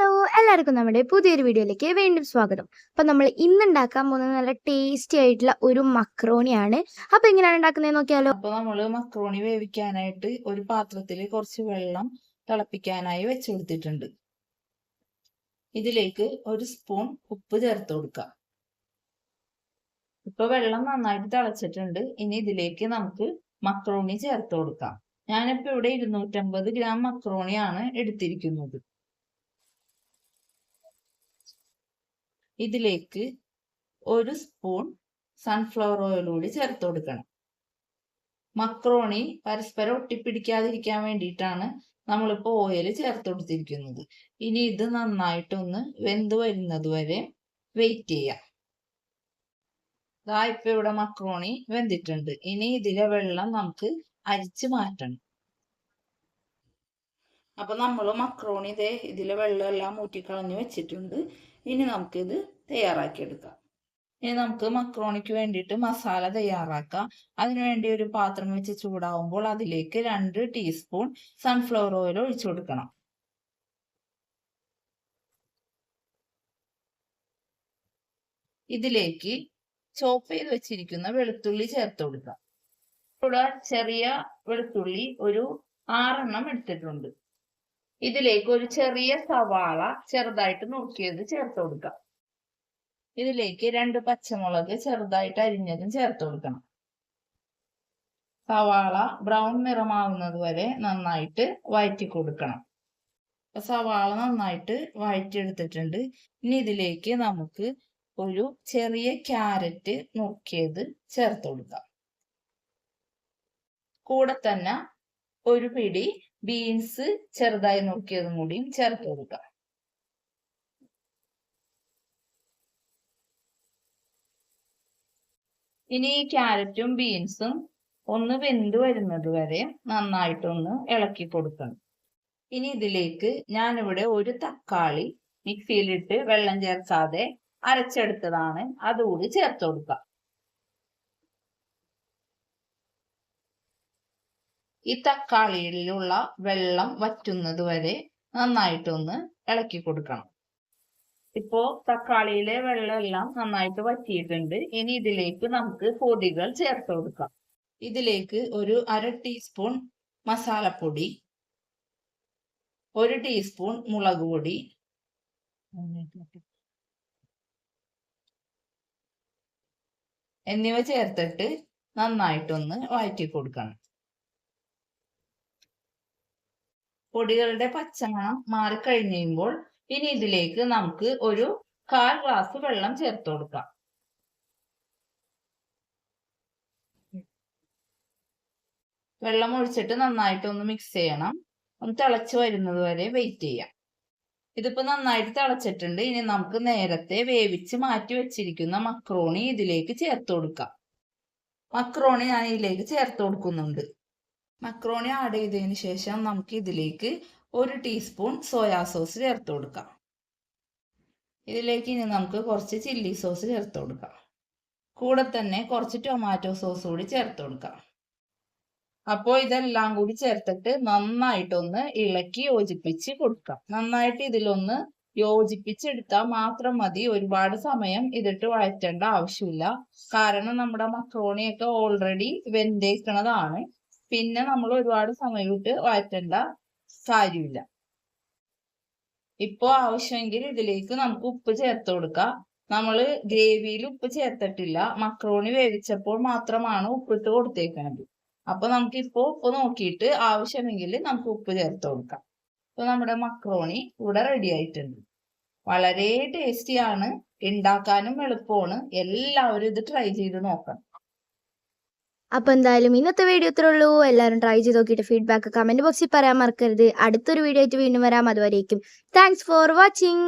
Hello എല്ലാവർക്കും നമ്മുടെ പുതിയൊരു വീഡിയോയിലേക്ക് വീണ്ടും സ്വാഗതം. അപ്പം നമ്മൾ ഇന്ന് ഉണ്ടാക്കാൻ പോകുന്നത് നല്ല ടേസ്റ്റി ആയിട്ടുള്ള ഒരു മക്രോണിയാണ്. അപ്പം എങ്ങനെയാണ് ഉണ്ടാക്കുന്നത് നോക്കിയാലോ? അപ്പൊ നമ്മൾ മക്രോണി വേവിക്കാനായിട്ട് ഒരു പാത്രത്തിൽ കുറച്ച് വെള്ളം തിളപ്പിക്കാനായി വെച്ച് കൊടുത്തിട്ടുണ്ട് ഇതിലേക്ക് ഒരു സ്പൂൺ ഉപ്പ് ചേർത്ത് കൊടുക്കാം. ഇപ്പൊ വെള്ളം നന്നായിട്ട് തിളച്ചിട്ടുണ്ട്. ഇനി ഇതിലേക്ക് നമുക്ക് മക്രോണി ചേർത്ത് കൊടുക്കാം. ഞാനിപ്പോ ഇവിടെ ഇരുന്നൂറ്റമ്പത് ഗ്രാം മക്രോണിയാണ് എടുത്തിരിക്കുന്നത്. ഇതിലേക്ക് ഒരു സ്പൂൺ സൺഫ്ലവർ ഓയിൽ കൂടി ചേർത്ത് കൊടുക്കണം. മക്രോണി പരസ്പരം ഒട്ടിപ്പിടിക്കാതിരിക്കാൻ വേണ്ടിയിട്ടാണ് നമ്മളിപ്പോൾ ഓയിൽ ചേർത്ത് കൊടുത്തിരിക്കുന്നത്. ഇനി ഇത് നന്നായിട്ടൊന്ന് വെന്ത് വരുന്നത് വരെ വെയിറ്റ് ചെയ്യാം. ഇപ്പൊ ഇവിടെ മക്രോണി വെന്തിട്ടുണ്ട്. ഇനി ഇതിലെ വെള്ളം നമുക്ക് അരിച്ചു മാറ്റണം. അപ്പൊ നമ്മൾ മക്രോണി ഇതേ ഇതിലെ വെള്ളം എല്ലാം ഊറ്റിക്കളഞ്ഞ് വെച്ചിട്ടുണ്ട്. ഇനി നമുക്കിത് തയ്യാറാക്കിയെടുക്കാം. ഇനി നമുക്ക് മക്രോണിക്ക് വേണ്ടിയിട്ട് മസാല തയ്യാറാക്കാം. അതിനുവേണ്ടി ഒരു പാത്രം വെച്ച് ചൂടാവുമ്പോൾ അതിലേക്ക് രണ്ട് ടീസ്പൂൺ സൺഫ്ലവർ ഓയിൽ ഒഴിച്ചു കൊടുക്കണം. ഇതിലേക്ക് ചോപ്പ് ചെയ്ത് വെച്ചിരിക്കുന്ന വെളുത്തുള്ളി ചേർത്ത് കൊടുക്കാം. ഇവിടെ ചെറിയ വെളുത്തുള്ളി ഒരു ആറെണ്ണം എടുത്തിട്ടുണ്ട്. ഇതിലേക്ക് ഒരു ചെറിയ സവാള ചെറുതായിട്ട് നുറുക്കിയത് ചേർത്ത് കൊടുക്കാം. ഇതിലേക്ക് രണ്ട് പച്ചമുളക് ചെറുതായിട്ട് അരിഞ്ഞതും ചേർത്ത് കൊടുക്കണം. സവാള ബ്രൗൺ നിറമാവുന്നത് വരെ നന്നായിട്ട് വഴറ്റി കൊടുക്കണം. സവാള നന്നായിട്ട് വഴറ്റിയെടുത്തിട്ടുണ്ട് ഇനി ഇതിലേക്ക് നമുക്ക് ഒരു ചെറിയ ക്യാരറ്റ് നുറുക്കിയത് ചേർത്ത് കൊടുക്കാം. കൂടെ തന്നെ ഒരു പിടി ബീൻസ് ചെറുതായി നുറുക്കിയതും കൂടിയും ചേർത്ത് കൊടുക്കാം. ഇനി ഈ ക്യാരറ്റും ബീൻസും ഒന്ന് വെന്ത് വരുന്നത് വരെ നന്നായിട്ടൊന്ന് ഇളക്കി കൊടുക്കണം. ഇനി ഇതിലേക്ക് ഞാനിവിടെ ഒരു തക്കാളി മിക്സിയിലിട്ട് വെള്ളം ചേർക്കാതെ അരച്ചെടുത്തതാണ്. അതുകൂടി ചേർത്ത് കൊടുക്കാം. ഈ തക്കാളിയിലുള്ള വെള്ളം വറ്റുന്നത് വരെ നന്നായിട്ടൊന്ന് ഇളക്കി കൊടുക്കണം. ഇപ്പോ തക്കാളിയിലെ വെള്ളം എല്ലാം നന്നായിട്ട് വറ്റിയിട്ടുണ്ട്. ഇനി ഇതിലേക്ക് നമുക്ക് പൊടികൾ ചേർത്ത് കൊടുക്കാം. ഇതിലേക്ക് ഒരു അര ടീസ്പൂൺ മസാലപ്പൊടി ഒരു ടീസ്പൂൺ മുളക് പൊടി എന്നിവ ചേർത്തിട്ട് നന്നായിട്ടൊന്ന് വഴറ്റി കൊടുക്കണം. പൊടികളുടെ പച്ചമണം മാറിക്കഴിഞ്ഞുമ്പോൾ ഇനി ഇതിലേക്ക് നമുക്ക് ഒരു കാൽ ഗ്ലാസ് വെള്ളം ചേർത്ത് കൊടുക്കാം. വെള്ളം ഒഴിച്ചിട്ട് നന്നായിട്ട് ഒന്ന് മിക്സ് ചെയ്യണം. ഒന്ന് തിളച്ച് വരുന്നത് വരെ വെയിറ്റ് ചെയ്യാം. ഇതിപ്പോ നന്നായിട്ട് തിളച്ചിട്ടുണ്ട്. ഇനി നമുക്ക് നേരത്തെ വേവിച്ച് മാറ്റി വെച്ചിരിക്കുന്ന മക്രോണി ഇതിലേക്ക് ചേർത്ത് കൊടുക്കാം. മക്രോണി ഞാൻ ഇതിലേക്ക് ചേർത്ത് കൊടുക്കുന്നുണ്ട്. മക്രോണി ആഡ് ചെയ്തതിന് ശേഷം നമുക്ക് ഇതിലേക്ക് ഒരു ടീസ്പൂൺ സോയാ സോസ് ചേർത്ത് കൊടുക്കാം. ഇതിലേക്ക് ഇനി നമുക്ക് കുറച്ച് ചില്ലി സോസ് ചേർത്ത് കൊടുക്കാം. കൂടെ തന്നെ കുറച്ച് ടൊമാറ്റോ സോസ് കൂടി ചേർത്ത് കൊടുക്കാം. അപ്പോൾ ഇതെല്ലാം കൂടി ചേർത്തിട്ട് നന്നായിട്ടൊന്ന് ഇളക്കി യോജിപ്പിച്ച് കൊടുക്കാം. നന്നായിട്ട് ഇതിലൊന്ന് യോജിപ്പിച്ചെടുത്താൽ മാത്രം മതി. ഒരുപാട് സമയം ഇതിട്ട് വഴറ്റേണ്ട ആവശ്യമില്ല. കാരണം നമ്മുടെ മക്രോണിയൊക്കെ ഓൾറെഡി വെന്തേക്കണതാണ്. പിന്നെ നമ്മൾ ഒരുപാട് സമയം ഇട്ട് വഴറ്റേണ്ട കാര്യമില്ല. ഇപ്പോൾ ആവശ്യമെങ്കിൽ ഇതിലേക്ക് നമുക്ക് ഉപ്പ് ചേർത്ത് കൊടുക്കാം. നമ്മൾ ഗ്രേവിയിൽ ഉപ്പ് ചേർത്തിട്ടില്ല. മക്രോണി വേവിച്ചപ്പോൾ മാത്രമാണ് ഉപ്പിട്ട് കൊടുത്തേക്കുന്നത് അപ്പൊ നമുക്ക് ഇപ്പോൾ ഉപ്പ് നോക്കിയിട്ട് ആവശ്യമെങ്കിൽ നമുക്ക് ഉപ്പ് ചേർത്ത് കൊടുക്കാം. ഇപ്പൊ നമ്മുടെ മക്രോണി ഇവിടെ റെഡി ആയിട്ടുണ്ട്. വളരെ ടേസ്റ്റിയാണ് ഉണ്ടാക്കാനും എളുപ്പമാണ്. എല്ലാവരും ഇത് ട്രൈ ചെയ്ത് നോക്കണം. അപ്പോൾ എന്തായാലും ഇന്നത്തെ വീഡിയോ ഇത്രേ ഉള്ളൂ. എല്ലാവരും ട്രൈ ചെയ്ത് നോക്കിയിട്ട് ഫീഡ്ബാക്ക് കമന്റ് ബോക്സിൽ പറയാൻ മറക്കരുത്. അടുത്തൊരു വീഡിയോ ആയിട്ട് വീണ്ടും വരാം. അതുവരേക്കും. Thanks for watching